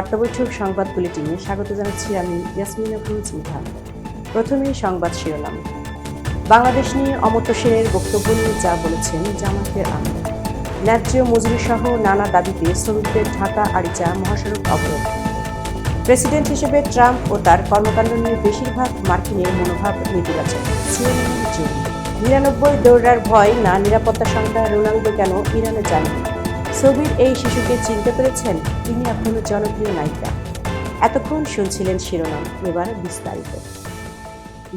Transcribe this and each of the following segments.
বার্তা বৈঠক সংবাদ বুলেটিনে স্বাগত জানাচ্ছি আমি ইয়াসমিন আফরোজ মিঠা। প্রথমেই সংবাদ শিরোনাম। বাংলাদেশ নিয়ে অমর্ত্য সেনের বক্তব্য নিয়ে যা বলেছেন জামাতের আমির। ন্যায্য মজুরি সহ নানা দাবিতে শ্রমিকদের ঢাকা আরিচা মহাসড়ক অবরোধ। প্রেসিডেন্ট হিসেবে ট্রাম্প ও তার কর্মকাণ্ড নিয়ে বেশিরভাগ মার্কিনের মনোভাব নেতিবাচক। নিরানব্বই দৌড়ার ভয় না নিরাপত্তা সংস্থা রোনালদো কেন ইরানে যাননি ছবির এই শিশুকে চিনতে পেরেছেন তিনি এখনও জনপ্রিয় নায়িকা। এতক্ষণ শুনছিলেন শিরোনাম, এবার বিস্তারিত।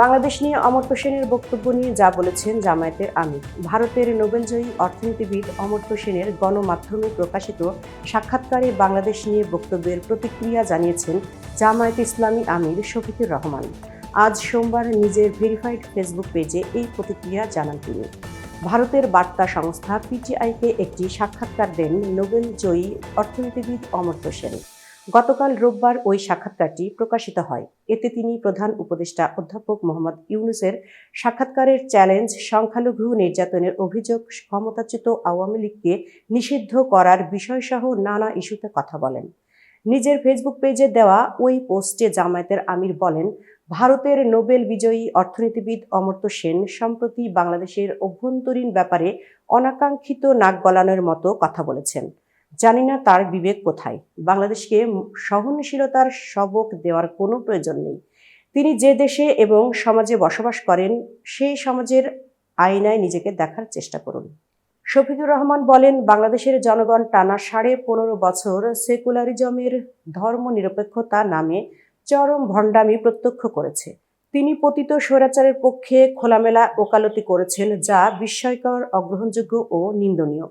বাংলাদেশ নিয়ে অমর্ত্য সেনের বক্তব্য নিয়ে যা বলেছেন জামায়াতের আমির। ভারতের নোবেলজয়ী অর্থনীতিবিদ অমর্ত্য সেনের গণমাধ্যমে প্রকাশিত সাক্ষাৎকারে বাংলাদেশ নিয়ে বক্তব্যের প্রতিক্রিয়া জানিয়েছেন জামায়াত ইসলামী আমির শফিকুর রহমান। আজ সোমবার নিজের ভেরিফাইড ফেসবুক পেজে এই প্রতিক্রিয়া জানান তিনি। ভারতের বার্তা সংস্থা পিটিআইকে একটি সাক্ষাৎকার দেন নোবেল জয়ী অর্থনীতিবিদ অমর্ত্য সেন। গতকাল রোববার ওই সাক্ষাৎকারটি প্রকাশিত হয়। এতে তিনি প্রধান উপদেষ্টা অধ্যাপক মোহাম্মদ ইউনুসের সাক্ষাৎকারের চ্যালেঞ্জ, সংখ্যালঘু নির্যাতনের অভিযোগ, ক্ষমতাচ্যুত আওয়ামী লীগকে নিষিদ্ধ করার বিষয়সহ নানা ইস্যুতে কথা বলেন। নিজের ফেসবুক পেজে দেওয়া ওই পোস্টে জামায়াতের আমির বলেন ভারতের নোবেল বিজয়ী অর্থনীতিবিদ অমর্ত্য সেন সম্প্রতি বাংলাদেশের অভ্যন্তরীণ ব্যাপারে অনাকাঙ্ক্ষিত নাক গলানোর মতো কথা বলেছেন। জানি না তার বিবেক কোথায়। বাংলাদেশকে সহনশীলতার সবক দেওয়ার কোনো প্রয়োজন নেই। তিনি যে দেশে এবং সমাজে বসবাস করেন, সেই সমাজের আয়নায় নিজেকে দেখার চেষ্টা করুন। শফিকুর রহমান বলেন, বাংলাদেশের জনগণ টানা সাড়ে পনেরো বছর সেকুলারিজমের ধর্মনিরপেক্ষতা নামে চরম ভণ্ডামি প্রত্যক্ষ করেছে। তিনি পতিত স্বৈরাচারের পক্ষে খোলামেলা ওকালতি করেছেন, যা বিস্ময়কর, অগ্রহণযোগ্য ও নিন্দনীয়।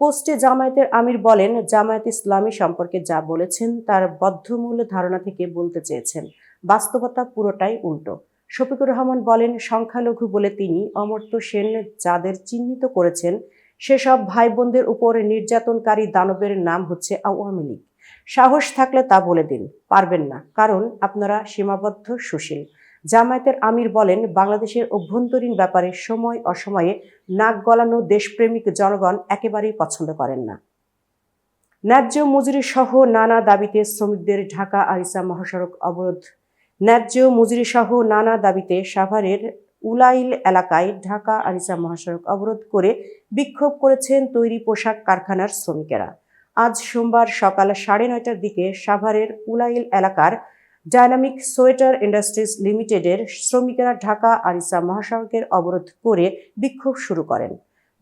পোস্টে জামায়াতের আমির বলেন, জামায়াত ইসলামী সম্পর্কে যা বলেছেন, তার বদ্ধমূল ধারণা থেকে বলতে চেয়েছেন। বাস্তবতা পুরোটাই উল্টো। শফিকুর রহমান বলেন, সংখ্যালঘু বলে তিনি অমর্ত্য সেন যাদের চিহ্নিত করেছেন, সেসব ভাই বোনদের উপর নির্যাতনকারী দানবের নাম হচ্ছে আওয়ামী লীগ। সাহস থাকলে তা বলে দিন। পারবেন না। কারণ আপনারা সীমাবদ্ধ, সুশীল। জামায়াতের আমির বলেন, বাংলাদেশের অভ্যন্তরীণ ব্যাপারে সময় অসময়ে নাক গলানো দেশপ্রেমিক জনগণ একেবারেই পছন্দ করেন না। ন্যায্য মজুরি সহ নানা দাবিতে শ্রমিকদের ঢাকা আরিসা মহাসড়ক অবরোধ। ন্যায্য মজুরি সহ নানা দাবিতে সাভারের উলাইল এলাকায় ঢাকা আরিসা মহাসড়ক অবরোধ করে বিক্ষোভ করেছেন তৈরি পোশাক কারখানার শ্রমিকেরা। আজ সোমবার সকাল সাড়ে নয়টার দিকে সাভারের উলাইল এলাকার ডায়নামিক সোয়েটার ইন্ডাস্ট্রিজ লিমিটেডের শ্রমিকেরা ঢাকা আরিসা মহাসড়কের অবরোধ করে বিক্ষোভ শুরু করেন।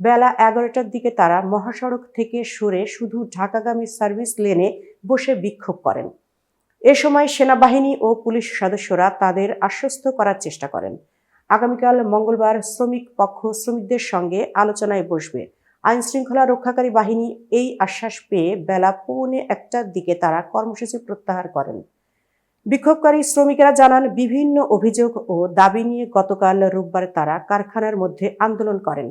বেলা এগারোটার দিকে তারা মহাসড়ক থেকে সরে শুধু ঢাকাগামী সার্ভিস লেনে বসে বিক্ষোভ করেন। এ সময় সেনাবাহিনী ও পুলিশ সদস্যরা তাদের আশ্বস্ত করার চেষ্টা করেন। আগামীকাল মঙ্গলবার শ্রমিক পক্ষ শ্রমিকদের সঙ্গে আলোচনায় বসবে। আইন শৃঙ্খলা রক্ষাকারী বাহিনী এই আশ্বাস পেয়ে বেলা পৌনে একটার দিকে তারা কর্মসূচি প্রত্যাহার করেন। বিক্ষোভকারী শ্রমিকেরা জানান, বিভিন্ন অভিযোগ ও দাবি নিয়ে গতকাল রোববার তারা কারখানার মধ্যে আন্দোলন করেন।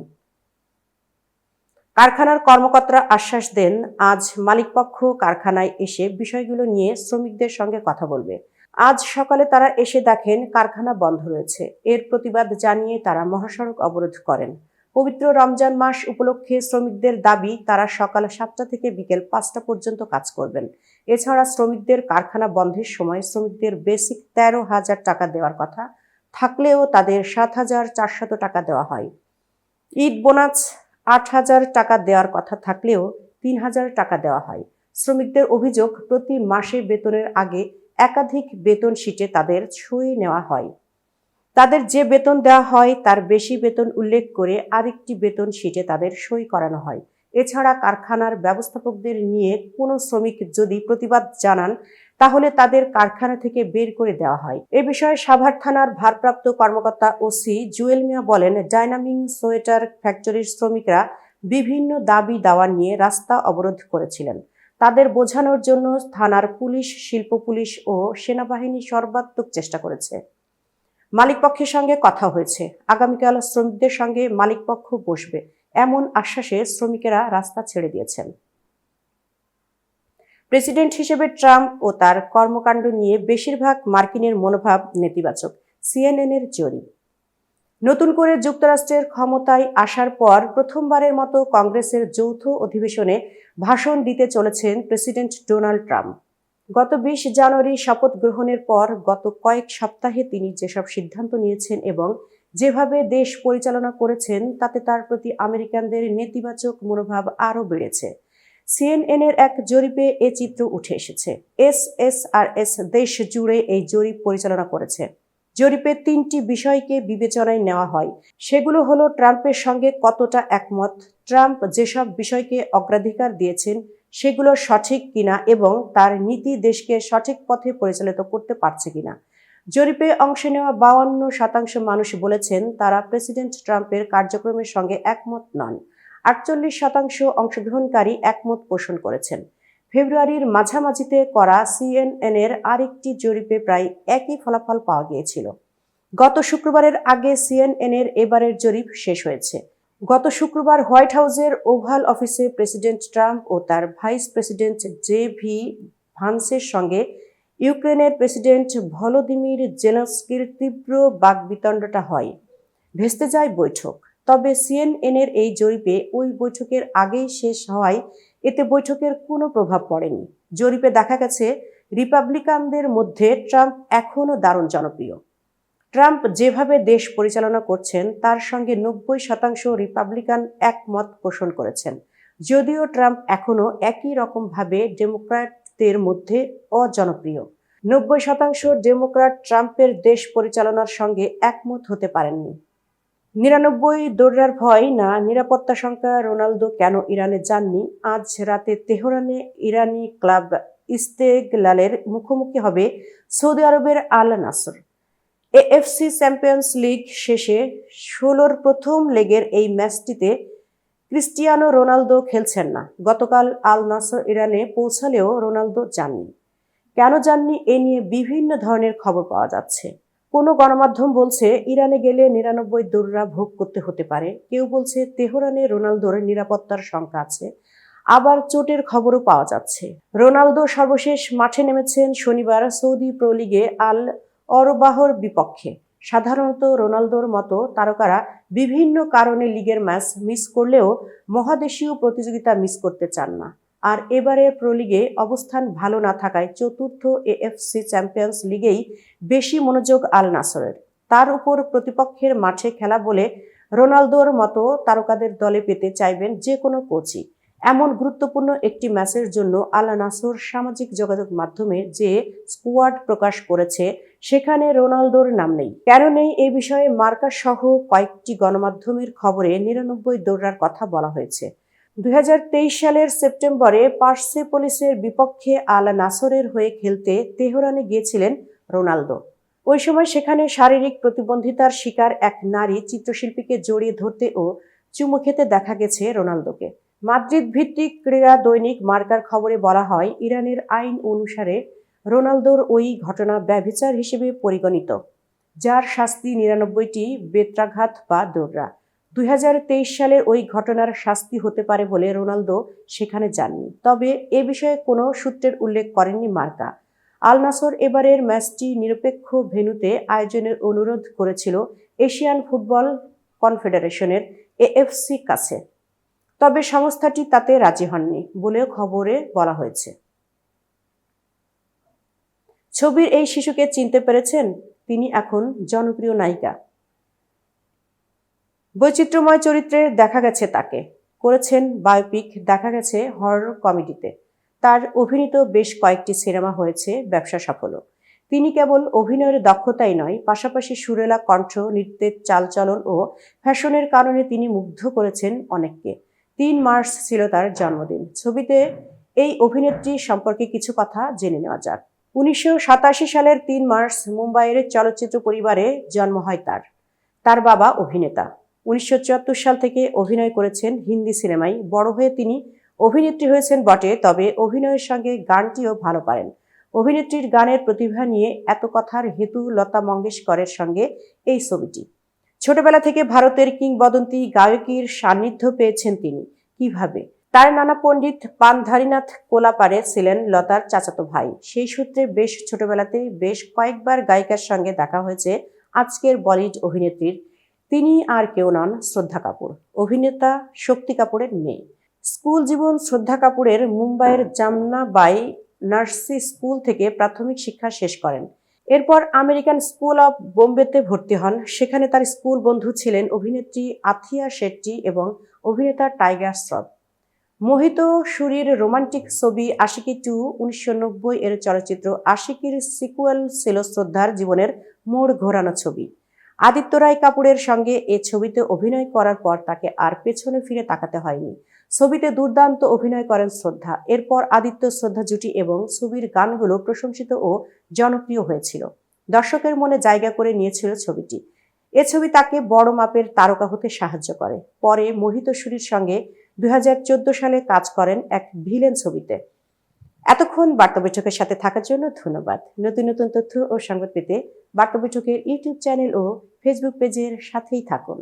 কারখানার কর্মকর্তারা আশ্বাস দেন, আজ মালিকপক্ষ কারখানায় এসে বিষয়গুলো নিয়ে শ্রমিকদের সঙ্গে কথা বলবে। আজ সকালে তারা এসে দেখেন, কারখানা বন্ধ রয়েছে। এর প্রতিবাদ জানিয়ে তারা মহাসড়ক অবরোধ করেন। পবিত্র রমজান মাস উপলক্ষে শ্রমিকদের দাবি, তারা সকাল সাতটা থেকে বিকেল পাঁচটা পর্যন্ত কাজ করবেন। এছাড়া শ্রমিকদের কারখানা বন্ধের সময় শ্রমিকদের বেসিক তেরো হাজার টাকা দেওয়ার কথা থাকলেও তাদের সাত হাজার চারশত টাকা দেওয়া হয়। ঈদ বোনাস, আট হাজার টাকা দেওয়ার কথা থাকলেও তিন হাজার টাকা দেওয়া হয়। শ্রমিকদের অভিযোগ, প্রতি মাসে বেতনের আগে একাধিক বেতন শিটে তাদের ছুঁয়ে নেওয়া হয়। তাদের যে বেতন দেওয়া হয়, তার বেশি বেতন উল্লেখ করে আরেকটি বেতন শিটে তাদের সই করানো হয়। এছাড়া কারখানার ব্যবস্থাপকদের নিয়ে কোনো শ্রমিক যদি প্রতিবাদ জানান, তাহলে তাদের কারখানা থেকে বের করে দেওয়া হয়। এ বিষয়ে সাভার থানার ভারপ্রাপ্ত কর্মকর্তা ওসি জুয়েল মিয়া বলেন ডাইনামিং সোয়েটার ফ্যাক্টরির শ্রমিকরা বিভিন্ন দাবি দাওয়া নিয়ে রাস্তা অবরোধ করেছিলেন। তাদের বোঝানোর জন্য থানার পুলিশ, শিল্প পুলিশ ও সেনাবাহিনী সর্বাত্মক চেষ্টা করেছে। মালিকপক্ষের সঙ্গে কথা হয়েছে। আগামীকাল শ্রমিকদের সঙ্গে মালিকপক্ষ বসবে। এমন আশ্বাসে শ্রমিকেরা রাস্তা ছেড়ে দিয়েছেন। প্রেসিডেন্ট হিসেবে ট্রাম্প ও তার কর্মকাণ্ড নিয়ে বেশিরভাগ মার্কিনের মনোভাব নেতিবাচক। সিএনএন এর জরিপ। নতুন করে যুক্তরাষ্ট্রের ক্ষমতায় আসার পর প্রথমবারের মতো কংগ্রেসের যৌথ অধিবেশনে ভাষণ দিতে চলেছেন প্রেসিডেন্ট ডোনাল্ড ট্রাম্প। গত বিশ জানুয়ারি শপথ গ্রহণের পর গত কয়েক সপ্তাহে তিনি যেসব সিদ্ধান্ত নিয়েছেন এবং যেভাবে দেশ পরিচালনা করেছেন, তাতে তার প্রতি আমেরিকানদের নেতিবাচক মনোভাব আরও বেড়েছে। সিএনএন এর এক জরিপে এ চিত্র উঠে এসেছে। এস এস আর এস দেশ জুড়ে এই জরিপ পরিচালনা করেছে। জরিপে তিনটি বিষয়কে বিবেচনায় নেওয়া হয়। সেগুলো হলো ট্রাম্পের সঙ্গে কতটা একমত, ট্রাম্প যেসব বিষয়কে অগ্রাধিকার দিয়েছেন সেগুলো সঠিক কিনা এবং তার নীতি দেশকে সঠিক পথে পরিচালিত করতে পারছে কিনা। জরিপে অংশ নেওয়া বাউান্ন শতাংশ মানুষ বলেছেন তারা প্রেসিডেন্ট ট্রাম্পের কার্যক্রমের সঙ্গে একমত নন। আটচল্লিশ শতাংশ অংশগ্রহণকারী একমত পোষণ করেছেন। ফেব্রুয়ারির মাঝামাঝিতে করা সিএনএন এর আরেকটি জরিপে প্রায় একই ফলাফল পাওয়া গিয়েছিল। গত শুক্রবারের আগে সিএনএন এর এবারের জরিপ শেষ হয়েছে। গত শুক্রবার হোয়াইট হাউসের ওভাল অফিসে প্রেসিডেন্ট ট্রাম্প ও তার ভাইস প্রেসিডেন্ট জে ভি ভান্সের সঙ্গে ইউক্রেনের প্রেসিডেন্ট ভলোদিমির জেলস্কির তীব্র বাকবিতণ্ডটা হয়। ভেস্তে যায় বৈঠক। তবে সিএনএন এর এই জরিপে ওই বৈঠকের আগেই শেষ হওয়ায় এতে বৈঠকের কোনো প্রভাব পড়েনি। জরিপে দেখা গেছে, রিপাবলিকানদের মধ্যে ট্রাম্প এখনও দারুণ জনপ্রিয়। ট্রাম্প যেভাবে দেশ পরিচালনা করছেন, তার সঙ্গে নব্বই শতাংশ রিপাবলিকান একমত পোষণ করেছেন। যদিও ট্রাম্প এখনও একই রকমভাবে ডেমোক্র্যাটদের মধ্যে অজনপ্রিয়। নব্বই শতাংশ ডেমোক্র্যাট ট্রাম্পের দেশ পরিচালনার সঙ্গে একমত হতে পারেননি। নিরানব্বই দৌড়ার ভয় না নিরাপত্তা সংখ্যা রোনালদো কেন ইরানে যাননি? আজ রাতে তেহরানে ইরানি ক্লাব ইস্তেগলালের মুখোমুখি হবে সৌদি আরবের Al Nassr AFC champions league শেষে ষোলোর প্রথম লেগের এই ম্যাচটিতে ক্রিস্টিয়ানো রোনালদো খেলছেন না। গতকাল আল নাসর ইরানে পৌঁছালেও রোনালদো যাননি। কেন যাননি এ নিয়ে বিভিন্ন ধরনের খবর পাওয়া যাচ্ছে। কোনো গণমাধ্যম বলছে, ইরানে গেলে নিরানব্বই দৌড়রা ভোগ করতে হতে পারে। কেউ বলছে, তেহরানে রোনালদোর নিরাপত্তার শঙ্কা আছে। আবার চোটের খবরও পাওয়া যাচ্ছে। রোনালদো সর্বশেষ মাঠে নেমেছেন শনিবার সৌদি প্রো লিগে আল অরবাহর বিপক্ষে। সাধারণত রোনালদোর মতো তারকারা বিভিন্ন কারণে লিগের ম্যাচ মিস করলেও মহাদেশীয় প্রতিযোগিতা মিস করতে চান না। আর এবারের প্রো লিগে অবস্থান ভালো না থাকায় চতুর্থ এএফসি চ্যাম্পিয়ন্স লিগেই বেশি মনোযোগ আল নাসরের। তার উপর প্রতিপক্ষের মাঠে খেলা বলে রোনালদোর মতো তারকাদের দলে পেতে চাইবেন যে কোনো কোচই। এমন গুরুত্বপূর্ণ একটি ম্যাচের জন্য আলা নাসর সামাজিক যোগাযোগ মাধ্যমে যে স্কোয়াড প্রকাশ করেছে, সেখানে রোনালদোর নাম নেই। কেন নেই এ বিষয়ে মার্কা সহ কয়েকটি গণমাধ্যমের খবরে নিরানব্বই দৌড়ার কথা বলা হয়েছে। দুই হাজার তেইশ সালের সেপ্টেম্বরে পার্সে পুলিশের বিপক্ষে আল নাসরের হয়ে খেলতে তেহরানে গিয়েছিলেন রোনালদো। ওই সময় সেখানে শারীরিক প্রতিবন্ধিতার শিকার এক নারী চিত্রশিল্পীকে জড়িয়ে ধরতে ও চুমু খেতে দেখা গেছে রোনালদোকে। মাদ্রিদ ভিত্তিক ক্রীড়া দৈনিক মার্কার খবরে বলা হয়, ইরানের আইন অনুসারে রোনালদোর ওই ঘটনা ব্যভিচার হিসেবে পরিগণিত, যার শাস্তি নিরানব্বইটি বেত্রাঘাত বা দৌড়া দুই সালের ওই ঘটনার শাস্তি হতে পারে বলে রোনালদো সেখানে যাননি তবে এ বিষয়ে কোনো সূত্রের উল্লেখ করেননি মার্কা। আল নাসর এবারের ম্যাচটি নিরপেক্ষ ভেন্যুতে আয়োজনের অনুরোধ করেছিল এশিয়ান ফুটবল কনফেডারেশনের এএফসি কাছে। তবে সংস্থাটি তাতে রাজি হননি বলেও খবরে বলা হয়েছে। ছবির এই শিশুকে চিনতে পেরেছেন তিনি এখন জনপ্রিয় নায়িকা। বৈচিত্র্যময় চরিত্রে দেখা গেছে তাকে। করেছেন বায়োপিক, দেখা গেছে হরর কমেডিতে। তার অভিনীত বেশ কয়েকটি সিনেমা হয়েছে ব্যবসা সফল তিনি কেবল অভিনয়ের দক্ষতাই নয়, পাশাপাশি সুরেলা কণ্ঠ, নৃত্যের চালচলন ও ফ্যাশনের কারণে তিনি মুগ্ধ করেছেন অনেককে। তিন মার্চ ছিল তার জন্মদিন। ছবিতে এই অভিনেত্রী সম্পর্কে কিছু কথা জেনে নেওয়া যাক। উনিশশো সাতাশি সালের তিন মার্চ মুম্বাইয়ের চলচ্চিত্র পরিবারে জন্ম হয় তার। তার বাবা অভিনেতা। উনিশশো চুয়াত্তর সাল থেকে অভিনয় করেছেন হিন্দি সিনেমায়। বড় হয়ে তিনি অভিনেত্রী হয়েছেন বটে, তবে অভিনয়ের সঙ্গে গানটিও ভালো পারেন। অভিনেত্রীর গানের প্রতিভা নিয়ে এত কথার হেতু লতা মঙ্গেশকরের সঙ্গে এই ছবিটি। ছোটবেলা থেকে ভারতের কিংবদন্তি গায়কীর সান্নিধ্য পেয়েছেন তিনি। কীভাবে? তার নানা পণ্ডিত পানধারীনাথ কোলাপারে ছিলেন লতার চাচাতো ভাই। সেই সূত্রে বেশ ছোটবেলাতেই বেশ কয়েকবার গায়িকার সঙ্গে দেখা হয়েছে আজকের বলিউড অভিনেত্রীর। তিনি আর কেউ নন শ্রদ্ধা কাপুর। অভিনেতা শক্তি কাপুরের মেয়ে। স্কুল জীবন শ্রদ্ধা কাপুরের মুম্বাইয়ের জামনাবাই নার্সি স্কুল থেকে প্রাথমিক শিক্ষা শেষ করেন। এরপর আমেরিকান স্কুল অব বোম্বেতে ভর্তি হন। সেখানে তার স্কুল বন্ধু ছিলেন অভিনেত্রী আথিয়া শেট্টি এবং অভিনেতা টাইগার শ্রফ। মোহিত সুরির রোমান্টিক ছবি আশিকি টু উনিশশো নব্বই এর চলচ্চিত্র আশিকির সিকুয়েল ছিল শ্রদ্ধার জীবনের মোড় ঘোরানো ছবি। আদিত্য রায় কাপুরের সঙ্গে এ ছবিতে অভিনয় করার পর তাকে আর পেছনে ফিরে তাকাতে হয়নি। ছবিতে দুর্দান্ত অভিনয় করেন শ্রদ্ধা। এরপর আদিত্য শ্রদ্ধা জুটি এবং ছবির গানগুলো প্রশংসিত ও জনপ্রিয় হয়েছিল। দর্শকের মনে জায়গা করে নিয়েছিল ছবিটি। এ ছবি তাকে বড় মাপের তারকা হতে সাহায্য করে। পরে মোহিত সুরির সঙ্গে দুই হাজার চোদ্দ সালে কাজ করেন এক ভিলেন ছবিতে। এতক্ষণ বার্তা বৈঠকের সাথে থাকার জন্য ধন্যবাদ। নতুন নতুন তথ্য ও সংবাদ পেতে বার্তা বৈঠকের ইউটিউব চ্যানেল ও ফেসবুক পেজের সাথেই থাকুন।